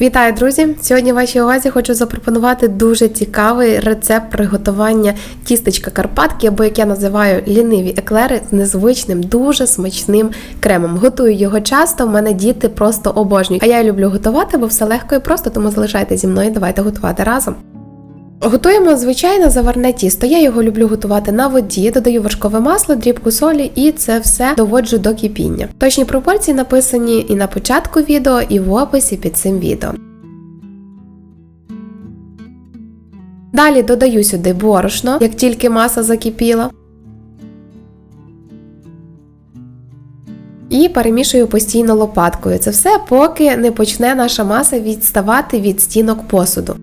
Вітаю, друзі! Сьогодні вашій увазі хочу запропонувати дуже цікавий рецепт приготування тістечка Карпатки, або як я називаю ліниві еклери з незвичним, дуже смачним кремом. Готую його часто. в мене діти просто обожнюють. А я люблю готувати, бо все легко і просто, тому залишайте зі мною. Давайте готувати разом. Готуємо звичайне заварне тісто. Я його люблю готувати на воді, додаю вершкове масло, дрібку солі і це все доводжу до кипіння. Точні пропорції написані і на початку відео, і в описі під цим відео. Далі додаю сюди борошно, як тільки маса закипіла. І перемішую постійно лопаткою. Це все, поки не почне наша маса відставати від стінок посуду.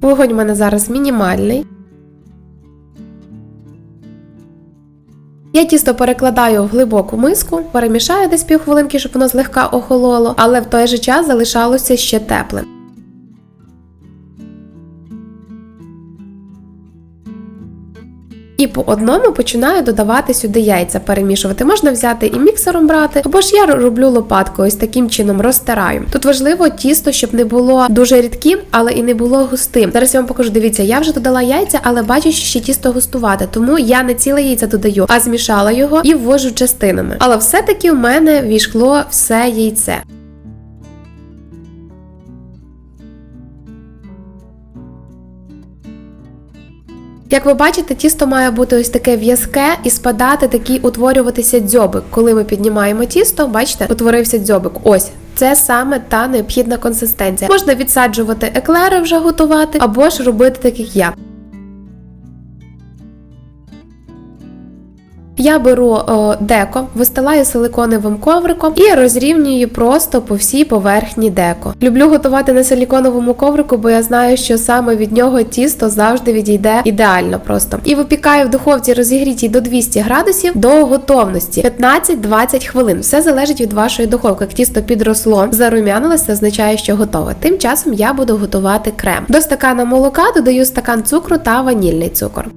Вогонь у мене зараз мінімальний. Я тісто перекладаю в глибоку миску, перемішаю десь півхвилинки, щоб воно злегка охололо, але в той же час залишалося ще теплим. І по одному починаю додавати сюди яйця, перемішувати. Можна взяти і міксером брати, або ж я роблю лопаткою, ось таким чином розтираю. Тут важливо тісто, щоб не було дуже рідким, але і не було густим. Зараз я вам покажу, дивіться, я вже додала яйця, але бачу, що ще тісто густувати, тому я не ціле яйця додаю, а змішала його і ввожу частинами. Але все-таки у мене війшло все яйце. Як ви бачите, тісто має бути ось таке в'язке і спадати такий утворюватися дзьобик. Коли ми піднімаємо тісто, бачите, утворився дзьобик. Ось. Це саме та необхідна консистенція. Можна відсаджувати еклери вже готувати, або ж робити так, як я. Я беру о, деко, вистилаю силиконовим ковриком і розрівнюю просто по всій поверхні деко. Люблю готувати на силіконовому коврику, бо я знаю, що саме від нього тісто завжди відійде ідеально просто. І випікаю в духовці розігрітій до 200 градусів до готовності 15-20 хвилин. Все залежить від вашої духовки. Як тісто підросло, зарум'янилося, означає, що готове. Тим часом я буду готувати крем. До стакана молока додаю стакан цукру та ванільний цукор.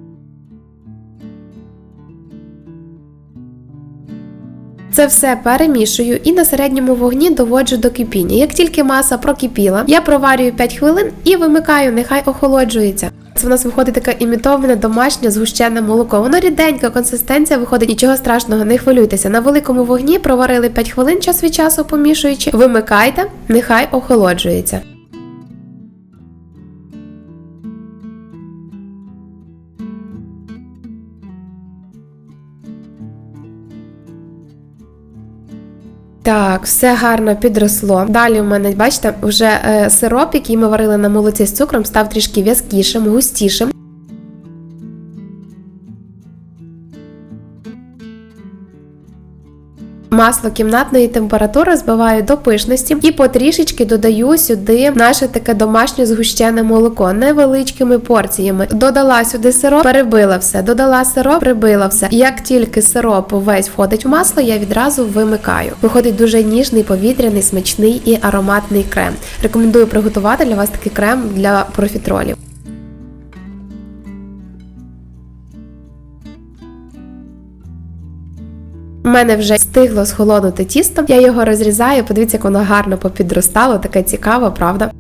Це все перемішую і на середньому вогні доводжу до кипіння. Як тільки маса прокипіла, я проварюю 5 хвилин і вимикаю, нехай охолоджується. Це в нас виходить таке імітоване домашнє згущене молоко. Воно ріденька, консистенція виходить, нічого страшного, не хвилюйтеся. На великому вогні проварили 5 хвилин час від часу помішуючи. Вимикайте, нехай охолоджується. Так, все гарно підросло. Далі у мене, бачите, вже е, сироп, який ми варили на молоці з цукром, став трішки в'язкішим, густішим. Масло кімнатної температури збиваю до пишності і потрішечки додаю сюди наше таке домашнє згущене молоко невеличкими порціями. Додала сюди сироп, перебила все, додала сироп, прибила все. Як тільки сироп весь входить в масло, я відразу вимикаю. Виходить дуже ніжний, повітряний, смачний і ароматний крем. Рекомендую приготувати для вас такий крем для профітролів. Мене вже встигло схолонути тісто, я його розрізаю, подивіться, як воно гарно попідростало, таке цікаве, правда?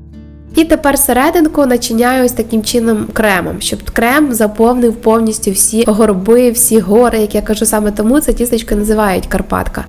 І тепер серединку начиняю ось таким чином кремом, щоб крем заповнив повністю всі горби, всі гори, як я кажу саме тому, це тістечко називають Карпатка.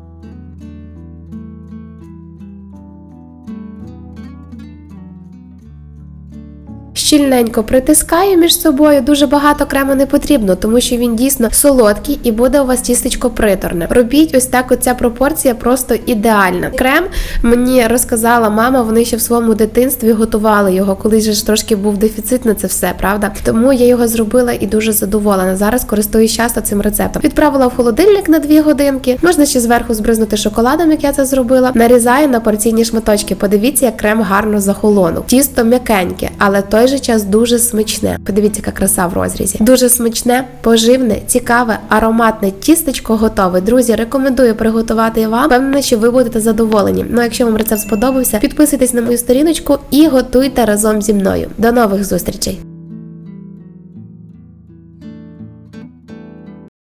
Щільненько притискаю між собою. Дуже багато крему не потрібно, тому що він дійсно солодкий і буде у вас тістечко приторне. Робіть ось так, оця пропорція просто ідеальна. Крем мені розказала мама, вони ще в своєму дитинстві готували його, колись же ж трошки був дефіцит на це все, правда? Тому я його зробила і дуже задоволена. Зараз користуюсь часто цим рецептом. Відправила в холодильник на 2 годинки. Можна ще зверху збризнути шоколадом, як я це зробила. Нарізаю на порційні шматочки. Подивіться, як крем гарно захолонув. Тісто м'якеньке, але той же час дуже смачне. Подивіться, яка краса в розрізі. Дуже смачне, поживне, цікаве, ароматне тістечко готове. Друзі, рекомендую приготувати вам. Впевнена, що ви будете задоволені. Ну, якщо вам рецепт сподобався, підписуйтесь на мою сторіночку і готуйте разом зі мною. До нових зустрічей!